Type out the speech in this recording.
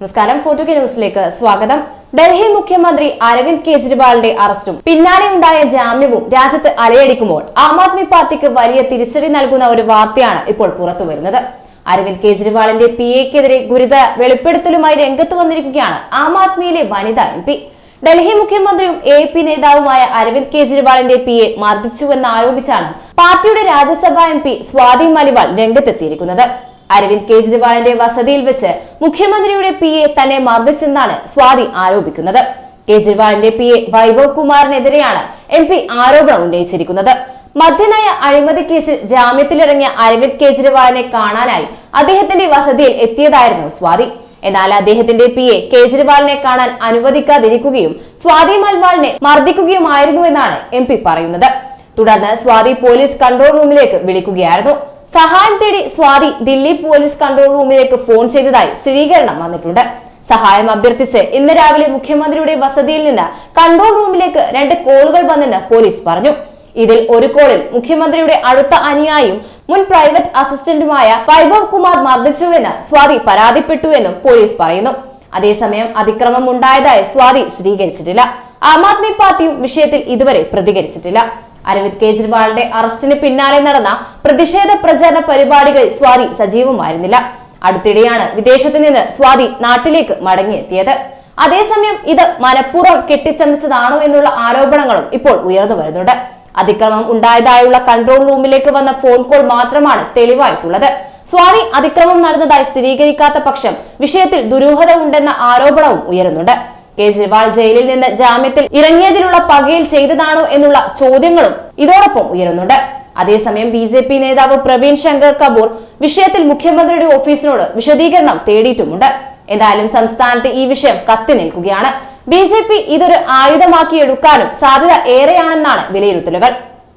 നമസ്കാരം. ഫോട്ടോ ന്യൂസിലേക്ക് സ്വാഗതം. ഡൽഹി മുഖ്യമന്ത്രി അരവിന്ദ് കെജ്രിവാളിന്റെ അറസ്റ്റും. പിന്നാലെ ഉണ്ടായ ജാമ്യവും രാജ്യത്ത് അലയടിക്കുമ്പോൾ ആം ആദ്മി പാർട്ടിക്ക് വലിയ തിരിച്ചടി നൽകുന്ന ഒരു വാർത്തയാണ് ഇപ്പോൾ പുറത്തു വരുന്നത് അരവിന്ദ് കെജ്രിവാളിന്റെ പി എക്കെതിരെ ഗുരുത വെളിപ്പെടുത്തലുമായി രംഗത്ത് വന്നിരിക്കുകയാണ് ആം ആദ്മിയിലെ വനിതാ എം പി. ഡൽഹി മുഖ്യമന്ത്രിയും എ പി നേതാവുമായ അരവിന്ദ് കെജ്രിവാളിന്റെ പി എ മർദ്ദിച്ചുവെന്ന് ആരോപിച്ചാണ് പാർട്ടിയുടെ രാജ്യസഭാ എം പി സ്വാതി മലിവാൾ രംഗത്തെത്തിയിരിക്കുന്നത്. അരവിന്ദ് കെജ്രിവാളിന്റെ വസതിയിൽ വെച്ച് മുഖ്യമന്ത്രിയുടെ പി എ തന്നെ മർദ്ദിച്ചെന്നാണ് സ്വാതി ആരോപിക്കുന്നത്. കെജ്രിവാളിന്റെ പി എ വൈഭവ് കുമാറിനെതിരെയാണ് എം പി ആരോപണം ഉന്നയിച്ചിരിക്കുന്നത്. മദ്യനയ അഴിമതി കേസിൽ ജാമ്യത്തിലിറങ്ങിയ അരവിന്ദ് കെജ്രിവാളിനെ കാണാനായി അദ്ദേഹത്തിന്റെ വസതിയിൽ എത്തിയതായിരുന്നു സ്വാതി. എന്നാൽ അദ്ദേഹത്തിന്റെ പി എ കേജ്രിവാളിനെ കാണാൻ അനുവദിക്കാതിരിക്കുകയും സ്വാതി മൽവാളിനെ മർദ്ദിക്കുകയുമായിരുന്നു എന്നാണ് എം പി പറയുന്നത്. തുടർന്ന് സ്വാതി പോലീസ് കൺട്രോൾ റൂമിലേക്ക് വിളിക്കുകയായിരുന്നു. സഹായം തേടി സ്വാതി ദില്ലി പോലീസ് കൺട്രോൾ റൂമിലേക്ക് ഫോൺ ചെയ്തതായി സ്ഥിരീകരണം വന്നിട്ടുണ്ട്. സഹായം അഭ്യർത്ഥിച്ച് ഇന്ന് രാവിലെ മുഖ്യമന്ത്രിയുടെ വസതിയിൽ നിന്ന് കൺട്രോൾ റൂമിലേക്ക് രണ്ട് കോളുകൾ വന്നെന്ന് പോലീസ് പറഞ്ഞു. ഇതിൽ ഒരു കോളിൽ മുഖ്യമന്ത്രിയുടെ അടുത്ത അനുയായും മുൻ പ്രൈവറ്റ് അസിസ്റ്റന്റുമായ വൈഭവ് കുമാർ മർദ്ദിച്ചുവെന്ന് സ്വാതി പരാതിപ്പെട്ടുവെന്നും പോലീസ് പറയുന്നു. അതേസമയം അതിക്രമം ഉണ്ടായതായി സ്വാതി സ്ഥിരീകരിച്ചിട്ടില്ല. ആം ആദ്മി പാർട്ടിയും വിഷയത്തിൽ ഇതുവരെ പ്രതികരിച്ചിട്ടില്ല. അരവിന്ദ് കെജ്രിവാളിന്റെ അറസ്റ്റിന് പിന്നാലെ നടന്ന പ്രതിഷേധ പ്രചാരണ പരിപാടികളിൽ സ്വാതി സജീവമായിരുന്നില്ല. അടുത്തിടെയാണ് വിദേശത്ത് നിന്ന് സ്വാതി നാട്ടിലേക്ക് മടങ്ങിയെത്തിയത്. അതേസമയം ഇത് മനഃപൂർവം കെട്ടിച്ചമച്ചതാണോ എന്നുള്ള ആരോപണങ്ങളും ഇപ്പോൾ ഉയർന്നു വരുന്നുണ്ട്. അതിക്രമം ഉണ്ടായതായുള്ള കൺട്രോൾ റൂമിലേക്ക് വന്ന ഫോൺ കോൾ മാത്രമാണ് തെളിവായിട്ടുള്ളത്. സ്വാതി അതിക്രമം നടന്നതായി സ്ഥിരീകരിക്കാത്ത പക്ഷം വിഷയത്തിൽ ദുരൂഹത ഉണ്ടെന്ന ആരോപണവും ഉയരുന്നുണ്ട്. കേജ്രിവാൾ ജയിലിൽ നിന്ന് ജാമ്യത്തിൽ ഇറങ്ങിയതിലുള്ള പകയിൽ ചെയ്തതാണോ എന്നുള്ള ചോദ്യങ്ങളും ഇതോടൊപ്പം ഉയരുന്നുണ്ട്. അതേസമയം ബി ജെ പി നേതാവ് പ്രവീൺ ശങ്കർ കപൂർ വിഷയത്തിൽ മുഖ്യമന്ത്രിയുടെ ഓഫീസിനോട് വിശദീകരണം തേടിയിട്ടുമുണ്ട്. എന്തായാലും സംസ്ഥാനത്ത് ഈ വിഷയം കത്തി നിൽക്കുകയാണ്. ബി ജെ പി ഇതൊരു ആയുധമാക്കി എടുക്കാനും സാധ്യത ഏറെയാണെന്നാണ് വിലയിരുത്തലുകൾ.